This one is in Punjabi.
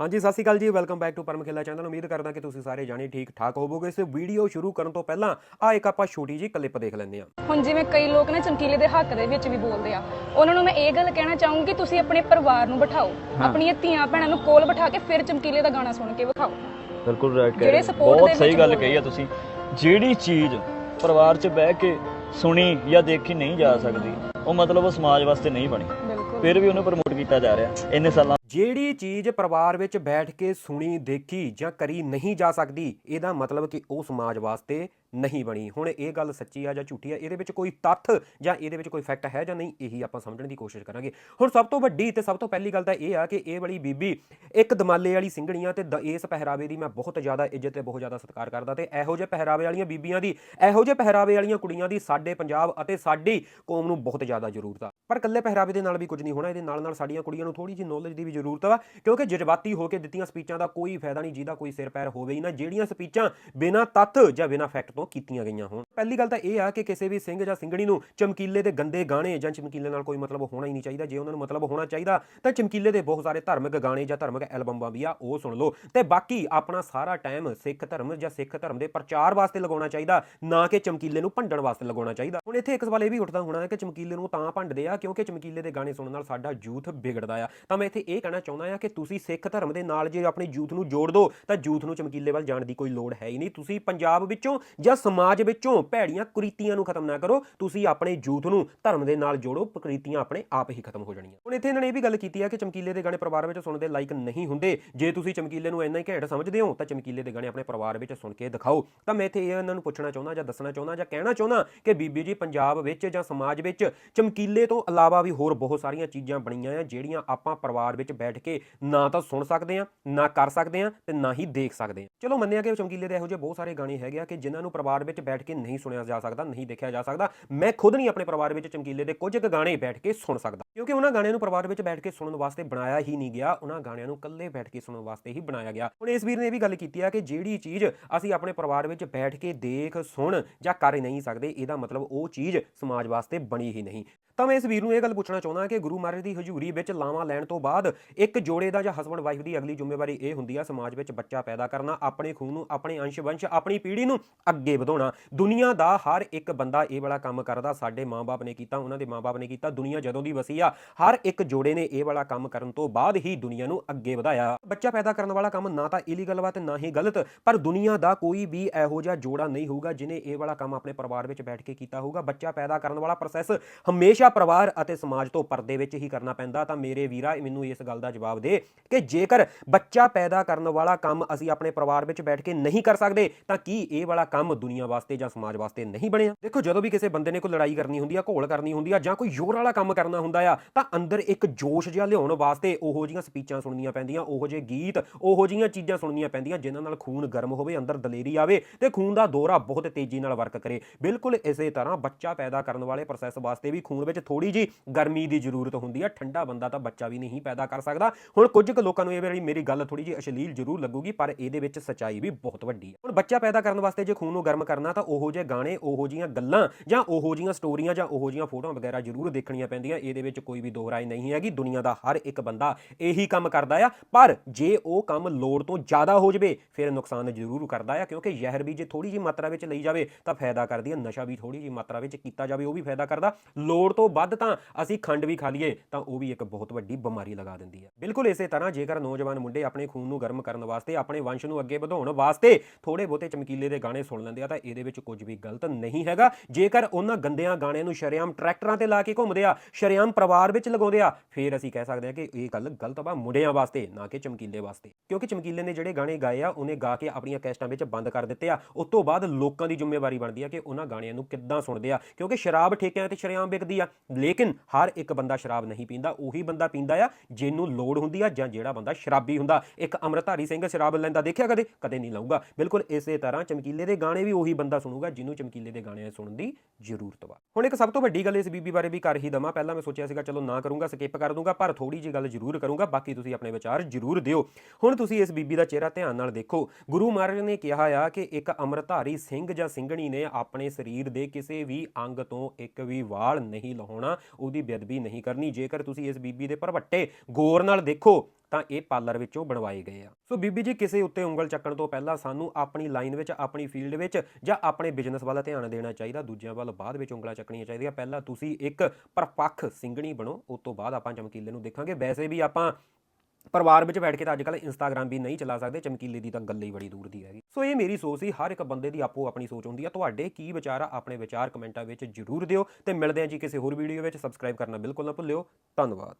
ਹਾਂਜੀ ਸਤਿ ਸ਼੍ਰੀ ਅਕਾਲ ਜੀ welcome back to Paramkhela channel ਉਮੀਦ ਕਰਦਾ ਕਿ ਤੁਸੀਂ ਸਾਰੇ ਜਾਣੇ ਠੀਕ ਠਾਕ ਹੋਵੋਗੇ। ਇਸ ਵੀਡੀਓ ਸ਼ੁਰੂ ਕਰਨ ਤੋਂ ਪਹਿਲਾਂ ਆ ਇੱਕ ਆਪਾਂ ਛੋਟੀ ਜੀ ਕਲਿੱਪ ਦੇਖ ਲੈਂਦੇ ਹਾਂ। ਹੁਣ ਜਿਵੇਂ ਕਈ ਲੋਕ ਨੇ ਚਮਕੀਲੇ ਦੇ ਹੱਕ ਦੇ ਵਿੱਚ ਵੀ ਬੋਲਦੇ ਆ ਉਹਨਾਂ ਨੂੰ ਮੈਂ ਇਹ ਗੱਲ ਕਹਿਣਾ ਚਾਹੂੰਗੀ ਕਿ ਤੁਸੀਂ ਆਪਣੇ ਪਰਿਵਾਰ ਨੂੰ ਬਿਠਾਓ ਆਪਣੀਆਂ ਧੀਆਂ ਭੈਣਾਂ ਨੂੰ ਕੋਲ ਬਿਠਾ ਕੇ ਫਿਰ ਚਮਕੀਲੇ ਦਾ ਗਾਣਾ ਸੁਣ ਕੇ ਵਿਖਾਓ। ਬਿਲਕੁਲ ਰਾਈਟ ਕਹਿ ਜਿਹੜੇ ਰਹੇ ਬਹੁਤ ਸਹੀ ਗੱਲ ਕਹੀ ਆ। ਤੁਸੀਂ। ਜਿਹੜੀ ਚੀਜ਼ ਪਰਿਵਾਰ 'ਚ ਬਹਿ ਕੇ ਸੁਣੀ ਜਾਂ ਦੇਖੀ ਨਹੀਂ ਜਾ ਸਕਦੀ ਉਹ ਮਤਲਬ ਉਹ ਸਮਾਜ ਵਾਸਤੇ ਨਹੀਂ ਬਣੀ। ਫਿਰ ਵੀ ਉਹਨੂੰ ਪ੍ਰਮੋਟ ਕੀਤਾ ਜਾ ਰਿਹਾ ਇੰਨੇ ਸਾਲਾਂ ਜਿਹੜੀ ਚੀਜ਼ ਪਰਿਵਾਰ ਵਿੱਚ ਬੈਠ ਕੇ ਸੁਣੀ, ਦੇਖੀ ਜਾਂ ਕਰੀ ਨਹੀਂ ਜਾ ਸਕਦੀ, ਇਹਦਾ ਮਤਲਬ ਕਿ ਉਹ ਸਮਾਜ ਵਾਸਤੇ ਨਹੀਂ ਬਣੀ। ਹੁਣ ਇਹ ਗੱਲ ਸੱਚੀ ਆ ਜਾਂ ਝੂਠੀ ਆ, ਇਹਦੇ ਵਿੱਚ ਕੋਈ ਤੱਥ ਜਾਂ ਇਹਦੇ ਵਿੱਚ ਕੋਈ ਫੈਕਟ ਹੈ ਜਾਂ ਨਹੀਂ, ਇਹੀ ਆਪਾਂ ਸਮਝਣ ਦੀ ਕੋਸ਼ਿਸ਼ ਕਰਾਂਗੇ। ਹੁਣ ਸਭ ਤੋਂ ਵੱਡੀ ਤੇ ਸਭ ਤੋਂ ਪਹਿਲੀ ਗੱਲ ਤਾਂ ਇਹ ਆ ਕਿ ਇਹ ਵਾਲੀ ਬੀਬੀ ਇੱਕ ਦਮਾਲੇ ਵਾਲੀ ਸਿੰਘਣੀਆਂ ਤੇ ਦ- ਇਸ ਪਹਿਰਾਵੇ ਦੀ ਮੈਂ ਬਹੁਤ ਜ਼ਿਆਦਾ ਇੱਜ਼ਤ ਤੇ ਬਹੁਤ ਜ਼ਿਆਦਾ ਸਤਿਕਾਰ ਕਰਦਾ ਤੇ ਇਹੋ ਜਿਹੇ ਪਹਿਰਾਵੇ ਵਾਲੀਆਂ ਬੀਬੀਆਂ ਦੀ, ਇਹੋ ਜਿਹੇ ਪਹਿਰਾਵੇ ਵਾਲੀਆਂ ਕੁੜੀਆਂ ਦੀ ਸਾਡੇ ਪੰਜਾਬ ਅਤੇ ਸਾਡੀ ਕੌਮ ਨੂੰ ਬਹੁਤ ਜ਼ਿਆਦਾ ਜ਼ਰੂਰਤ ਆ। ਪਰ ਇਕੱਲੇ ਪਹਿਰਾਵੇ ਦੇ ਨਾਲ ਵੀ ਕੁਝ ਨਹੀਂ ਹੋਣਾ, ਇਹਦੇ ਨਾਲ ਨਾਲ ਸਾਡੀਆਂ ਕੁੜੀਆਂ ਨੂੰ ਥੋੜੀ ਜਿਹੀ ਨੌਲੇਜ ਦੀ ਵੀ ਜ਼ਰੂਰਤ ਵਾ, ਕਿਉਂਕਿ ਜਜ਼ਬਾਤੀ ਹੋ ਕੇ ਦਿੱਤੀਆਂ ਸਪੀਚਾਂ ਦਾ ਕੋਈ ਫਾਇਦਾ ਨਹੀਂ, ਜਿਹਦਾ ਕੋਈ ਸਿਰ ਪੈਰ ਹੋਵੇ ਹੀ ਨਾ, ਜਿਹੜੀਆਂ ਸਪੀਚਾਂ ਬਿਨਾਂ ਤੱਤ ਜਾਂ ਬਿਨਾਂ ਫੈਕਟ ਤੋਂ ਕੀਤੀਆਂ ਗਈਆਂ ਹੋਣ। ਪਹਿਲੀ ਗੱਲ ਤਾਂ ਇਹ ਆ ਕਿ ਕਿਸੇ ਵੀ ਸਿੰਘ ਜਾਂ ਸਿੰਘਣੀ ਨੂੰ ਚਮਕੀਲੇ ਦੇ ਗੰਦੇ ਗਾਣੇ ਜਾਂ ਚਮਕੀਲੇ ਨਾਲ ਕੋਈ ਮਤਲਬ ਹੋਣਾ ਹੀ ਨਹੀਂ ਚਾਹੀਦਾ। ਜੇ ਉਹਨਾਂ ਨੂੰ ਮਤਲਬ ਹੋਣਾ ਚਾਹੀਦਾ, ਤਾਂ ਚਮਕੀਲੇ ਦੇ ਬਹੁਤ ਸਾਰੇ ਧਾਰਮਿਕ ਗਾਣੇ ਜਾਂ ਧਾਰਮਿਕ ਐਲਬਮਾਂ ਵੀ ਆ, ਉਹ ਸੁਣ ਲਓ। ਤੇ ਬਾਕੀ ਆਪਣਾ ਸਾਰਾ ਟਾਈਮ ਸਿੱਖ ਧਰਮ ਜਾਂ ਸਿੱਖ ਧਰਮ ਦੇ ਪ੍ਰਚਾਰ ਵਾਸਤੇ ਲਗਾਉਣਾ ਚਾਹੀਦਾ, ਨਾ ਕਿ ਚਮਕੀਲੇ ਨੂੰ ਭੰਡਣ ਵਾਸਤੇ ਲਗਾਉਣਾ ਚਾਹੀਦਾ। ਹੁਣ ਇੱਥੇ ਇੱਕ ਸਵਾਲ ਇਹ ਵੀ ਉੱਠਦਾ ਹੋਣਾ ਹੈ ਕਿ ਚਮਕੀਲੇ ਨੂੰ ਤਾਂ ਭੰਡਦੇ ਆ, ਕਿਉਂਕਿ ਚਮਕੀਲੇ ਦੇ ਗਾਣੇ ਸੁਣਨ ਨਾਲ ਸਾਡਾ ਯੂਥ ਵਿਗੜਦਾ ਆ। ਤਾਂ ਮੈਂ ਇੱਥੇ ਇਹ ਕਹਿਣਾ ਚਾਹੁੰਦਾ ਆ ਕਿ ਤੁਸੀਂ ਸਿੱਖ ਧਰਮ ਦੇ ਨਾਲ ਜੇ ਆਪਣੇ ਯੂਥ ਨੂੰ ਜੋੜ ਦਿਓ ਤਾਂ ਯੂਥ ਨੂੰ ਚਮਕੀਲੇ ਵੱਲ ਜਾਣ ਦੀ ਕੋਈ ਲੋੜ ਹੈ ਹੀ ਨਹੀਂ। ਤੁਸੀਂ ਪੰਜਾਬ ਵਿੱਚੋਂ ਜਾਂ ਸਮਾਜ ਵਿੱਚੋਂ ਭੈੜੀਆਂ ਕੁਰੀਤੀਆਂ ਨੂੰ ਖਤਮ ਨਾ ਕਰੋ, ਤੁਸੀਂ ਆਪਣੇ ਜੂਥ ਨੂੰ ਧਰਮ ਦੇ ਨਾਲ ਜੋੜੋ, ਕੁਰੀਤੀਆਂ ਆਪਣੇ ਆਪ ਹੀ ਖਤਮ ਹੋ ਜਾਣੀਆਂ। ਹੁਣ ਇੱਥੇ ਇਹਨਾਂ ਨੇ ਇਹ ਵੀ ਗੱਲ ਕੀਤੀ ਹੈ ਕਿ ਚਮਕੀਲੇ ਦੇ ਗਾਣੇ ਪਰਿਵਾਰ ਵਿੱਚ ਸੁਣਦੇ ਲਾਇਕ ਨਹੀਂ ਹੁੰਦੇ। ਜੇ ਤੁਸੀਂ ਚਮਕੀਲੇ ਨੂੰ ਇੰਨਾ ਹੀ ਘੈਂਟ ਸਮਝਦੇ ਹੋ, ਤਾਂ ਚਮਕੀਲੇ ਦੇ ਗਾਣੇ ਆਪਣੇ ਪਰਿਵਾਰ ਵਿੱਚ ਸੁਣ ਕੇ ਦਿਖਾਓ। ਤਾਂ ਮੈਂ ਇੱਥੇ ਇਹ ਇਹਨਾਂ ਨੂੰ ਪੁੱਛਣਾ ਚਾਹੁੰਦਾ ਜਾਂ ਦੱਸਣਾ ਚਾਹੁੰਦਾ ਜਾਂ ਕਹਿਣਾ ਚਾਹੁੰਦਾ ਕਿ ਬੀਬੀ ਜੀ, ਪੰਜਾਬ ਵਿੱਚ ਜਾਂ ਸਮਾਜ ਵਿੱਚ ਚਮਕੀਲੇ ਤੋਂ ਇਲਾਵਾ ਵੀ ਹੋਰ ਬਹੁਤ ਸਾਰੀਆਂ ਚੀਜ਼ਾਂ ਬਣੀਆਂ ਆ, ਜਿਹੜੀਆਂ ਆਪਾਂ ਪਰਿਵਾਰ ਵਿੱਚ ਬੈਠ ਕੇ ਨਾ ਤਾਂ ਸੁਣ ਸਕਦੇ ਆ ਨਾ ਕਰ ਸਕਦੇ ਆ ਤੇ ਨਾ ਹੀ ਦੇਖ ਸਕਦੇ ਆ ਚਲੋ ਮੰਨਿਆ ਕਿ ਚਮਕੀਲੇ ਦੇ ਇਹੋ ਜਿਹੇ ਬਹੁਤ ਸਾਰੇ ਗਾਣੇ ਹੈਗੇ ਆ ਕਿ ਜਿਨ੍ਹਾਂ ਨੂੰ ਪਰਿਵਾਰ ਵਿੱਚ ਬੈਠ ਕੇ ਨਹੀਂ ਸੁਣਿਆ ਜਾ ਸਕਦਾ, ਨਹੀਂ ਦੇਖਿਆ ਜਾ ਸਕਦਾ। ਮੈਂ ਖੁਦ ਨਹੀਂ ਆਪਣੇ ਪਰਿਵਾਰ ਵਿੱਚ ਚਮਕੀਲੇ ਦੇ ਕੁਝ ਕੁ ਗਾਣੇ ਬੈਠ ਕੇ ਸੁਣ ਸਕਦਾ। ਕਿਉਂਕਿ ਉਹਨਾਂ ਗਾਣਿਆਂ ਨੂੰ ਪਰਿਵਾਰ ਵਿੱਚ ਬੈਠ ਕੇ ਸੁਣਨ ਵਾਸਤੇ ਬਣਾਇਆ ਹੀ ਨਹੀਂ ਗਿਆ, ਉਹਨਾਂ ਗਾਣਿਆਂ ਨੂੰ ਇਕੱਲੇ ਬੈਠ ਕੇ ਸੁਣਨ ਵਾਸਤੇ ਹੀ ਬਣਾਇਆ ਗਿਆ। ਹੁਣ ਇਸ ਵੀਰ ਨੇ ਇਹ ਵੀ ਗੱਲ ਕੀਤੀ ਆ ਕਿ ਜਿਹੜੀ ਚੀਜ਼ ਅਸੀਂ ਆਪਣੇ ਪਰਿਵਾਰ ਵਿੱਚ ਬੈਠ ਕੇ ਦੇਖ, ਸੁਣ ਜਾਂ ਕਰ ਨਹੀਂ ਸਕਦੇ, ਇਹਦਾ ਮਤਲਬ ਉਹ ਚੀਜ਼ ਸਮਾਜ ਵਾਸਤੇ ਬਣੀ ਹੀ ਨਹੀਂ। ਤਾਂ ਮੈਂ ਇਸ ਵੀਰ ਨੂੰ ਇਹ ਗੱਲ ਪੁੱਛਣਾ ਚਾਹੁੰਦਾ ਕਿ ਗੁਰੂ ਮਹਾਰਾਜ ਦੀ ਹਜ਼ੂਰੀ ਵਿੱਚ ਲਾਵਾਂ ਲੈਣ ਤੋਂ ਬਾਅਦ ਇੱਕ ਜੋੜੇ ਦਾ ਜਾਂ ਹਸਬੰਡ ਵਾਈਫ ਦੀ ਅਗਲੀ ਜ਼ਿੰਮੇਵਾਰੀ ਇਹ ਹੁੰਦੀ ਆ ਸਮਾਜ ਵਿੱਚ ਬੱਚਾ ਪੈਦਾ ਕਰਨਾ, ਆਪਣੇ ਖੂਨ ਨੂੰ, ਆਪਣੇ ਅੰਸ਼ ਵੰਸ਼ ਆਪਣੀ ਪੀੜ੍ਹੀ ਨੂੰ ਅੱਗੇ ਵਧਾਉਣਾ। ਦੁਨੀਆ ਦਾ ਹਰ ਇੱਕ ਬੰਦਾ ਇਹ ਵਾਲਾ ਕੰਮ ਕਰਦਾ, ਸਾਡੇ ਮਾਪੇ ਨੇ ਕੀਤਾ, ਉਹਨਾਂ ਦੇ ਮਾਪੇ ਨੇ ਕੀਤਾ, ਦੁਨੀਆ ਜਦੋਂ ਦੀ ਵਸੀ ਆ, ਹਰ ਇੱਕ ਜੋੜੇ ਨੇ ਇਹ ਵਾਲਾ ਕੰਮ ਕਰਨ ਤੋਂ ਬਾਅਦ ਹੀ ਦੁਨੀਆ ਨੂੰ ਅੱਗੇ ਵਧਾਇਆ। ਬੱਚਾ ਪੈਦਾ ਕਰਨ ਵਾਲਾ ਕੰਮ ਨਾ ਤਾਂ ਇਲੀਗਲ ਵਾ ਤੇ ਨਾ ਹੀ ਗਲਤ, ਪਰ ਦੁਨੀਆ ਦਾ ਕੋਈ ਵੀ ਇਹੋ ਜਿਹਾ ਜੋੜਾ ਨਹੀਂ ਹੋਊਗਾ ਜਿਨੇ ਇਹ ਵਾਲਾ ਕੰਮ ਆਪਣੇ ਪਰਿਵਾਰ ਵਿੱਚ ਬੈਠ ਕੇ ਕੀਤਾ ਹੋਊਗਾ। ਬੱਚਾ ਪੈਦਾ ਕਰਨ ਵਾਲਾ ਪ੍ਰੋਸੈਸ ਹਮੇਸ਼ਾ ਪਰਿਵਾਰ ਅਤੇ ਸਮਾਜ ਤੋਂ ਪਰਦੇ ਵਿੱਚ ਹੀ ਕਰਨਾ ਪੈਂਦਾ, ਤਾਂ ਮੇਰੇ ਵੀਰਾ ਮੈਨੂੰ ਇਸ ਗੱਲ ਦਾ ਜਵਾਬ ਦੇ ਕਿ ਜੇਕਰ ਬੱਚਾ ਪੈਦਾ ਕਰਨ ਵਾਲਾ ਕੰਮ ਅਸੀਂ ਆਪਣੇ ਪਰਿਵਾਰ ਵਿੱਚ ਬੈਠ ਕੇ ਨਹੀਂ ਕਰ ਸਕਦੇ, ਤਾਂ ਕੀ ਇਹ ਵਾਲਾ ਕੰਮ ਦੁਨੀਆ ਵਾਸਤੇ ਜਾਂ ਸਮਾਜ ਵਾਸਤੇ ਨਹੀਂ ਬਣਿਆ। ਦੇਖੋ, ਜਦੋਂ ਵੀ ਕਿਸੇ ਬੰਦੇ ਨੇ ਕੋਈ ਲੜਾਈ ਕਰਨੀ ਹੁੰਦੀ ਆ, ਘੋਲ ਕਰਨੀ ਹੁੰਦੀ ਆ, ਜਾਂ ਕੋਈ ਜ਼ੋਰ ਵਾਲਾ ਕੰਮ ਕਰਨਾ ਹੁੰਦਾ ਆ, ਤਾਂ ਅੰਦਰ ਇੱਕ ਜੋਸ਼ ਜਿਹਾ ਲਿਆਉਣ ਵਾਸਤੇ ਉਹੋ ਜੀਆਂ ਸਪੀਚਾਂ ਸੁਣਨੀਆਂ ਪੈਂਦੀਆਂ, ਉਹੋ ਜਿਹੇ ਗੀਤ, ਉਹੋ ਜੀਆਂ ਚੀਜ਼ਾਂ ਸੁਣਨੀਆਂ ਪੈਂਦੀਆਂ, ਜਿਨ੍ਹਾਂ ਨਾਲ ਖੂਨ ਗਰਮ ਹੋਵੇ, ਅੰਦਰ ਦਲੇਰੀ ਆਵੇ ਤੇ ਖੂਨ ਦਾ ਦੌਰਾ ਬਹੁਤ ਤੇਜ਼ੀ ਨਾਲ ਵਰਕ ਕਰੇ। ਬਿਲਕੁਲ ਇਸੇ ਤਰ੍ਹਾਂ ਬੱਚਾ ਪੈਦਾ ਕਰਨ ਵਾਲੇ ਪ੍ਰੋਸੈਸ ਵਾਸਤੇ ਵੀ ਖੂਨ ਵਿੱਚ ਥੋੜੀ ਜੀ ਗਰਮੀ ਦੀ ਜ਼ਰੂਰਤ ਹੁੰਦੀ ਆ। ਠੰਡਾ ਬੰਦਾ ਤਾਂ ਬੱਚਾ ਵੀ ਨਹੀਂ ਪੈਦਾ ਕਰ ਸਕਦਾ। ਹੁਣ ਕੁਝ ਕੁ ਲੋਕਾਂ ਨੂੰ ਇਹ ਵਾਲੀ ਮੇਰੀ ਗੱਲ ਥੋੜੀ ਜੀ ਅਸ਼ਲੀਲ ਜ਼ਰੂਰ ਲੱਗੂਗੀ, ਪਰ ਇਹਦੇ ਵਿੱਚ ਸਚਾਈ ਵੀ ਬਹੁਤ ਵੱਡੀ ਹੈ ਹੁਣ ਬੱਚਾ ਪੈਦਾ ਕਰਨ ਵਾਸਤੇ ਜੇ ਖੂਨ ਨੂੰ ਗਰਮ ਕਰਨਾ ਤਾਂ ਉਹੋ ਜਿਹੇ ਗਾਣੇ, ਉਹੋ ਜੀਆਂ ਗੱਲਾਂ ਜਾਂ ਉਹੋ ਜੀਆਂ ਸਟੋਰੀਆਂ ਜਾਂ ਉਹੋ ਜੀਆਂ ਫੋਟੋਆਂ ਵਗੈਰਾ ਜ਼ਰੂਰ ਦੇਖਣੀਆਂ ਪੈਂਦੀਆਂ। ਇਹਦੇ ਵਿੱਚ ਕੋਈ ਵੀ ਦੋ ਰਾਏ ਨਹੀਂ ਹੈਗੀ। ਦੁਨੀਆ ਦਾ ਹਰ ਇੱਕ ਬੰਦਾ ਇਹੀ ਕੰਮ ਕਰਦਾ ਆ। ਪਰ ਜੇ ਉਹ ਕੰਮ ਲੋੜ ਤੋਂ ਜ਼ਿਆਦਾ ਹੋ ਜਵੇ, ਫਿਰ ਨੁਕਸਾਨ ਜ਼ਰੂਰ ਕਰਦਾ ਆ। ਕਿਉਂਕਿ ਜ਼ਹਿਰ ਵੀ ਜੇ ਥੋੜੀ ਜੀ ਮਾਤਰਾ ਵਿੱਚ ਲਈ ਜਾਵੇ, ਤਾਂ ਫਾਇਦਾ ਕਰਦੀ ਹੈ ਨਸ਼ਾ ਵੀ ਥੋੜੀ ਜੀ ਮਾਤਰਾ ਵਿੱਚ ਕੀਤਾ ਜਾਵੇ, ਉਹ ਵੀ ਫਾਇਦਾ ਕਰਦਾ। ਲੋੜ ਤੋਂ ਵੱਧ ਤਾਂ ਅਸੀਂ ਖੰਡ ਵੀ ਖਾ ਲਈਏ, ਤਾਂ ਉਹ ਵੀ ਇੱਕ ਬਹੁਤ ਵੱਡੀ ਬਿਮਾਰੀ ਲਗਾ ਦਿੰਦੀ ਹੈ ਬਿਲਕੁਲ ਇਸੇ ਤਰ੍ਹਾਂ ਜੇਕਰ ਨੌਜਵਾਨ ਮੁੰਡੇ ਆਪਣੇ ਖੂਨ ਨੂੰ ਗਰਮ ਕਰਨ ਵਾਸਤੇ, ਆਪਣੇ ਵੰਸ਼ ਨੂੰ ਅੱਗੇ ਵਧਾਉਣ ਵਾਸਤੇ ਥੋੜੇ ਬਹੁਤੇ ਚਮਕੀਲੇ ਦੇ ਗਾਣੇ ਸੁਣ ਲੈਂਦੇ ਆ, ਤਾਂ ਇਹਦੇ ਵਿੱਚ ਕੁਝ ਵੀ ਗਲਤ ਨਹੀਂ ਹੈਗਾ। ਜੇਕਰ ਉਹਨਾਂ ਗੰਦਿਆਂ ਗਾਣਿਆਂ ਨੂੰ ਸ਼ਰੇਆਮ ਟਰੈਕਟਰਾਂ ਤੇ ਲਾ ਕੇ ਘੁੰਮਦੇ ਆ, ਸ਼ਰੇਆਮ ਪਰਿਵਾਰ ਵਿੱਚ ਲਗਾਉਂਦੇ ਆ, ਫਿਰ ਅਸੀਂ ਕਹਿ ਸਕਦੇ ਹਾਂ ਕਿ ਇਹ ਗੱਲ ਗਲਤ ਵਾ ਮੁੰਡਿਆਂ ਵਾਸਤੇ, ਨਾ ਕਿ ਚਮਕੀਲੇ ਵਾਸਤੇ। ਕਿਉਂਕਿ ਚਮਕੀਲੇ ਨੇ ਜਿਹੜੇ ਗਾਣੇ ਗਾਏ ਆ, ਉਹਨੇ ਗਾ ਕੇ ਆਪਣੀਆਂ ਕੈਸਟਾਂ ਵਿੱਚ ਬੰਦ ਕਰ ਦਿੱਤੇ ਆ। ਉਸ ਤੋਂ ਬਾਅਦ ਲੋਕਾਂ ਦੀ ਜ਼ਿੰਮੇਵਾਰੀ ਬਣਦੀ ਆ ਕਿ ਉਹਨਾਂ ਗਾਣਿਆਂ ਨੂੰ ਕਿੱਦਾਂ ਸੁਣਦੇ ਆ। ਕਿਉਂਕਿ ਸ਼ਰਾਬ ਠੇਕਿਆਂ ਤੇ ਸ਼ਰੇਆਮ ਵਿਕਦੀ ਆ। ਲੇਕਿਨ ਹਰ ਇੱਕ ਬੰਦਾ ਸ਼ਰਾਬ ਨਹੀਂ ਪੀਂਦਾ, ਉਹੀ ਬੰਦਾ ਪੀਂਦਾ ਆ ਜਿਹਨੂੰ ਲੋੜ ਹੁੰਦੀ ਆ ਜਾਂ ਜਿਹੜਾ ਬੰਦਾ ਸ਼ਰਾਬੀ ਹੁੰਦਾ। ਇੱਕ ਅੰਮ੍ਰਿਤਧਾਰੀ ਸਿੰਘ ਸ਼ਰਾਬ ਲੈਂਦਾ ਦੇਖਿਆ ਕਦੇ? ਕਦੇ ਨਹੀਂ ਲਾਊਗਾ। ਬਿਲਕੁਲ ਇਸੇ ਤਰ੍ਹਾਂ ਚਮਕੀਲੇ ਦੇ ਗਾਣੇ ਵੀ ਉਹੀ ਬੰਦਾ ਸੁਣੂਗਾ ਜਿਹਨੂੰ ਚਮਕੀਲੇ ਦੇ ਗਾਣੇ ਸੁਣਨ ਦੀ ਜ਼ਰੂਰਤ ਵਾ। ਹੁਣ ਇੱਕ ਸਭ ਤੋਂ ਵੱਡੀ ਗੱਲ ਇਸ ਬੀਬੀ ਬਾਰੇ ਵੀ ਕਰ ਹੀ ਦਵਾਂ। ਪਹਿਲਾਂ ਮੈਂ ਸੋਚਿਆ ਸੀਗਾ, ਚਲੋ ਨਾ ਕਰੂੰਗਾ ਸਕਿਪ ਕਰ ਦੂੰਗਾ, ਪਰ ਥੋੜੀ ਜਿਹੀ ਗੱਲ ਜ਼ਰੂਰ ਕਰੂੰਗਾ, ਬਾਕੀ ਤੁਸੀਂ ਆਪਣੇ ਵਿਚਾਰ ਜ਼ਰੂਰ ਦਿਓ। ਹੁਣ ਤੁਸੀਂ ਇਸ ਬੀਬੀ ਦਾ ਚਿਹਰਾ ਧਿਆਨ ਨਾਲ ਦੇਖੋ। ਗੁਰੂ ਮਹਾਰਾਜ ਨੇ ਕਿਹਾ ਆ ਕਿ ਇੱਕ ਅੰਮ੍ਰਿਤਧਾਰੀ ਸਿੰਘ ਜਾਂ ਸਿੰਘਣੀ ਨੇ ਆਪਣੇ ਸਰੀਰ ਦੇ ਕਿਸੇ ਵੀ ਅੰਗ ਤੋਂ ਇੱਕ ਵੀ ਵਾਲ ਨਹੀਂ ਲਾਉਣਾ, ਉਹਦੀ ਬੇਅਦਬੀ ਨਹੀਂ ਕਰਨੀ। ਜੇਕਰ ਤੁਸੀਂ ਇਸ ਬੀਬੀ ਦੇ ਭਰਵੱਟੇ ਗੌਰ ਨਾਲ ਦੇਖੋ ਤਾਂ ਇਹ ਪਾਰਲਰ ਵਿੱਚੋਂ ਬਣਵਾਏ ਗਏ ਆ। ਸੋ ਬੀਬੀ ਜੀ, ਕਿਸੇ ਉੱਤੇ ਉਂਗਲ ਚੱਕਣ ਤੋਂ ਪਹਿਲਾਂ ਸਾਨੂੰ ਆਪਣੀ ਲਾਈਨ ਵਿੱਚ, ਆਪਣੀ ਫੀਲਡ ਵਿੱਚ ਜਾਂ ਆਪਣੇ ਬਿਜ਼ਨਸ ਵੱਲ ਧਿਆਨ ਦੇਣਾ ਚਾਹੀਦਾ। ਦੂਜਿਆਂ ਵੱਲ ਬਾਅਦ ਵਿੱਚ ਉਂਗਲਾਂ ਚੱਕਣੀਆਂ ਚਾਹੀਦੀਆਂ। ਪਹਿਲਾਂ ਤੁਸੀਂ ਇੱਕ ਪਰਪੱਖ ਸਿੰਘਣੀ ਬਣੋ, ਉਸ ਤੋਂ ਬਾਅਦ ਆਪਾਂ ਚਮਕੀਲੇ ਨੂੰ ਦੇਖਾਂਗੇ। ਵੈਸੇ ਵੀ ਆਪਾਂ ਪਰਿਵਾਰ ਵਿੱਚ ਬੈਠ ਕੇ ਤਾਂ ਅੱਜਕੱਲ ਇੰਸਟਾਗ੍ਰam ਵੀ ਨਹੀਂ ਚਲਾ ਸਕਦੇ। ਚਮਕੀਲੇ ਦੀ ਤਾਂ ਗੱਲ ਹੀ ਬੜੀ ਦੂਰ ਦੀ ਹੈਗੀ। ਸੋ ਇਹ ਮੇਰੀ ਸੋਚ ਸੀ, ਹਰ ਇੱਕ ਬੰਦੇ ਦੀ ਆਪੋ ਆਪਣੀ ਸੋਚ ਹੁੰਦੀ ਆ। ਤੁਹਾਡੇ ਕੀ ਵਿਚਾਰ ਆ, ਆਪਣੇ ਵਿਚਾਰ ਕਮੈਂਟਾਂ ਵਿੱਚ ਜਰੂਰ ਦਿਓ। ਤੇ ਮਿਲਦੇ ਹਾਂ ਜੀ ਕਿਸੇ ਹੋਰ ਵੀਡੀਓ ਵਿੱਚ। ਸਬਸਕ੍ਰਾਈਬ ਕਰਨਾ ਬਿਲਕੁਲ ਨਾ ਭੁੱਲਿਓ। ਧੰਨਵਾਦ।